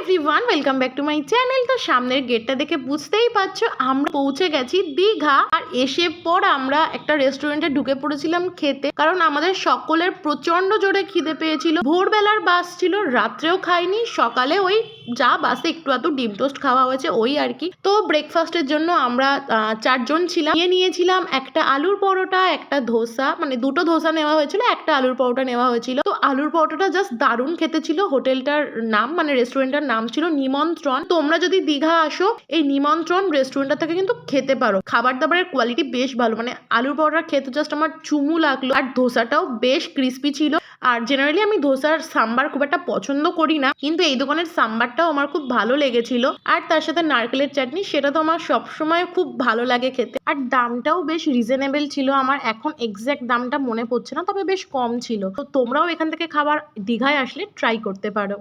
Everyone welcome back to my channel তো সামনের গেটটা দেখে বুঝতেই পারছ, আমরা পৌঁছে গেছি দীঘা। আর এসে পর আমরা একটা রেস্টুরেন্টে ঢুকে পড়েছিলাম খেতে। কারণ আমাদের সকলের প্রচণ্ড জোরে খিদে পেয়েছিল। ভোরবেলার বাস ছিল, রাত্রেও খাইনি। সকালে ওই যা বাসে একটু এত ডিম টোস্ট খাওয়া হয়েছে, ওই আর কি। তো ব্রেকফাস্টের জন্য আমরা চারজন ছিলাম। নিয়ে নিয়েছিলাম একটা আলুর পরোটা, একটা ধোসা মানে দুটো ধোসা নেওয়া হয়েছিল, একটা আলুর পরোটা নেওয়া হয়েছিল। আলুর পরোটাটা জাস্ট দারুণ খেতে ছিল। হোটেলটার নাম মানে রেস্টুরেন্টটার নাম ছিল নিমন্ত্রণ। তোমরা যদি দীঘা আসো, এই নিমন্ত্রণ রেস্টুরেন্টটা থেকে কিন্তু খেতে পারো। খাবার দাবারের কোয়ালিটি বেশ ভালো। মানে আলুর পরোটা খেতে জাস্ট আমার চুমু লাগল। আর ধোসাটাও বেশ ক্রিস্পি ছিল। আর জেনারেলি আমি ধোসার সাম্বার খুব একটা পছন্দ করি না, কিন্তু এই দোকানের সাম্বারটাও আমার খুব ভালো লেগেছিল। আর তার সাথে নারকেলের চাটনি, সেটা তো আমার সবসময় খুব ভালো লাগে খেতে। আর দামটাও বেশ রিজনেবল ছিল আমার, এখন এক্স্যাক্ট দামটা মনে পড়ছে না, তবে বেশ কম ছিল। তো তোমরাও এখান থেকে খাবার দীঘায় আসলে ট্রাই করতে পারো।